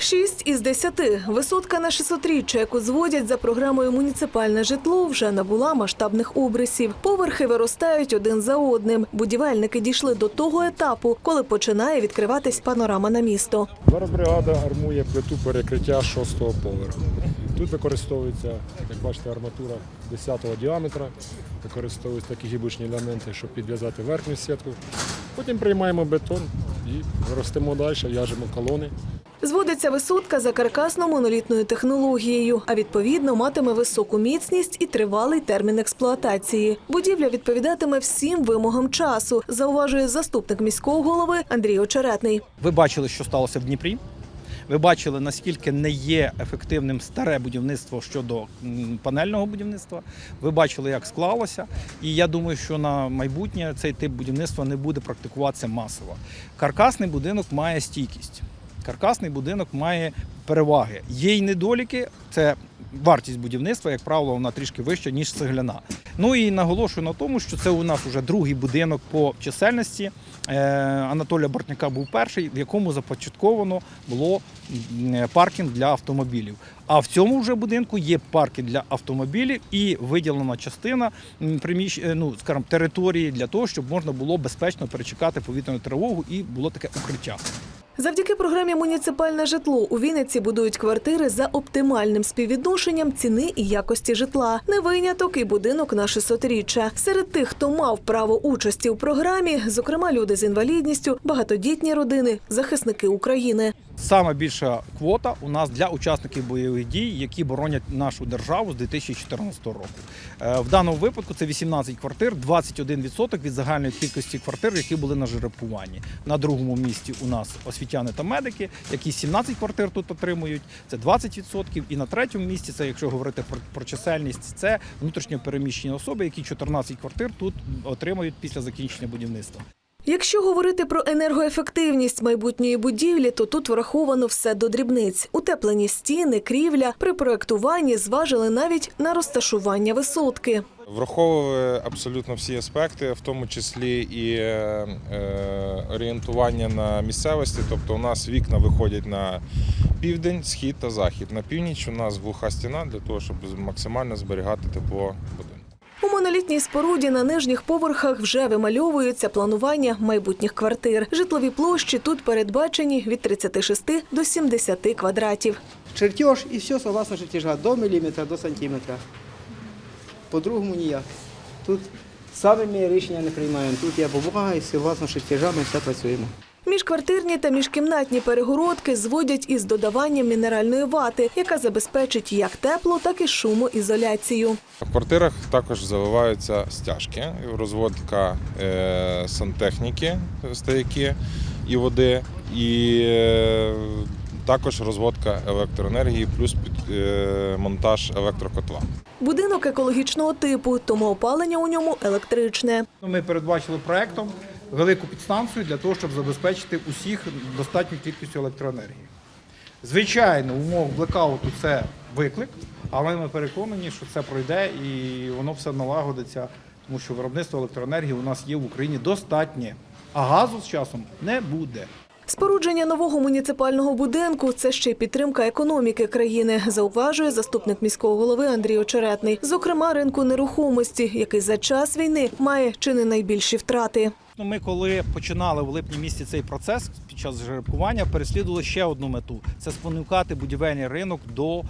Шість із десяти. Висотка на 600-річчя, яку зводять за програмою муніципальне житло, вже набула масштабних обрисів. Поверхи виростають один за одним. Будівельники дійшли до того етапу, коли починає відкриватись панорама на місто. Зараз бригада армує плиту перекриття шостого поверху. Тут використовується, як бачите, арматура 10-го діаметра, використовуються такі гібучні елементи, щоб підв'язати верхню сітку. Потім приймаємо бетон і ростемо далі, в'яжемо колони. Зводиться висотка за каркасно-монолітною технологією, а відповідно матиме високу міцність і тривалий термін експлуатації. Будівля відповідатиме всім вимогам часу, зауважує заступник міського голови Андрій Очеретний. Ви бачили, що сталося в Дніпрі. Ви бачили, наскільки не є ефективним старе будівництво щодо панельного будівництва. Ви бачили, як склалося. І я думаю, що на майбутнє цей тип будівництва не буде практикуватися масово. Каркасний будинок має стійкість. Каркасний будинок має переваги. Є й недоліки. Це вартість будівництва, як правило, вона трішки вища, ніж цегляна. Ну і наголошую на тому, що це у нас вже другий будинок по чисельності. Е, Анатолія Бортняка був перший, в якому започатковано було паркінг для автомобілів. А в цьому вже будинку є парки для автомобілів і виділена частина приміщ... е, ну, скажімо, території для того, щоб можна було безпечно перечекати повітряну тривогу і було таке укриття. Завдяки програмі Муніципальне житло у Вінниці будують квартири за оптимальним співвідношенням ціни і якості житла. Не виняток і будинок на 600-річчя. Серед тих, хто мав право участі у програмі, зокрема люди з інвалідністю, багатодітні родини, захисники України. Саме більша квота у нас для учасників бойових дій, які боронять нашу державу з 2014 року. Е, В даному випадку це 18 квартир, 21% від загальної кількості квартир, які були на жеребкуванні. На другому місці у нас освітяни та медики, які 17 квартир тут отримують. Це 20%. І на третьому місці, це якщо говорити про, про чисельність, це внутрішньо переміщені особи, які 14 квартир тут отримують після закінчення будівництва. Якщо говорити про енергоефективність майбутньої будівлі, то тут враховано все до дрібниць. Утеплені стіни, крівля при проектуванні зважили навіть на розташування висотки. Враховує абсолютно всі аспекти, в тому числі і е, е, орієнтування на місцевості. Тобто у нас вікна виходять на південь, схід та захід. На північ у нас глуха стіна для того, щоб максимально зберігати тепло монолітній споруді на нижніх поверхах вже вимальовується планування майбутніх квартир. Житлові площі тут передбачені від 36 до 70 квадратів. Чертеж і все согласно чертежа, до міліметра, до сантиметра. По-другому ніяк. Тут самі рішення не приймаємо. Тут я бумага і согласно чертежами все працюємо. Міжквартирні та міжкімнатні перегородки зводять із додаванням мінеральної вати, яка забезпечить як тепло, так і шумоізоляцію. В квартирах також заливаються стяжки, розводка е, сантехніки, стояки і води, і е, також розводка електроенергії, плюс під, е, монтаж електрокотла. Будинок екологічного типу, тому опалення у ньому електричне. Ми передбачили проектом велику підстанцію для того, щоб забезпечити усіх достатню кількістю електроенергії. Звичайно, в умовах блекауту це виклик, але ми переконані, що це пройде і воно все налагодиться, тому що виробництво електроенергії у нас є в Україні достатнє, а газу з часом не буде. Спорудження нового муніципального будинку це ще й підтримка економіки країни, зауважує заступник міського голови Андрій Очеретний. Зокрема, ринку нерухомості, який за час війни має чи не найбільші втрати. Ну, Ми, коли починали в липні місяці цей процес під час жеребкування, переслідували ще одну мету: це спонукати будівельний ринок до е,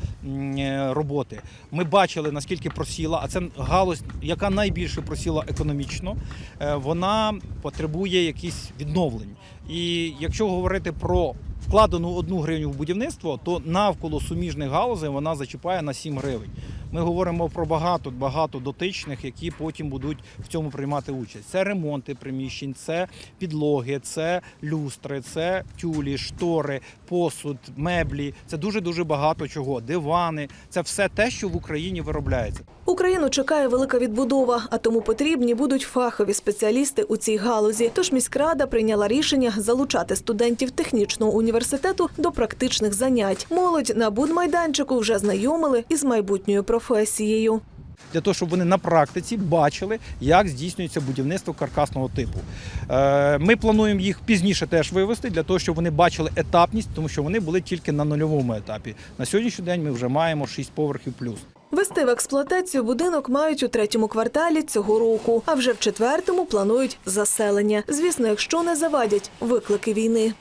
роботи. Ми бачили наскільки просіла, а це галузь, яка найбільше просіла економічно. е, Вона потребує якихось відновлень. І якщо говорити про вкладену одну гривню в будівництво, то навколо суміжних галузей вона зачіпає на 7 гривень. Ми говоримо про багато багато дотичних, які потім будуть в цьому приймати участь. Це ремонти приміщень, це підлоги, це люстри, це тюлі, штори, посуд, меблі. Це дуже дуже багато чого. Дивани. Це все те, що в Україні виробляється. Україну чекає велика відбудова, а тому потрібні будуть фахові спеціалісти у цій галузі. Тож міськрада прийняла рішення залучати студентів технічного університету до практичних занять. Молодь на будмайданчику вже знайомили із майбутньою професією. для того, щоб вони на практиці бачили, як здійснюється будівництво каркасного типу. Е, Ми плануємо їх пізніше теж вивести, для того, щоб вони бачили етапність, тому що вони були тільки на нульовому етапі. На сьогоднішній день ми вже маємо 6 поверхів плюс. Вести в експлуатацію будинок мають у третьому кварталі цього року, а вже в четвертому планують заселення. Звісно, якщо не завадять виклики війни.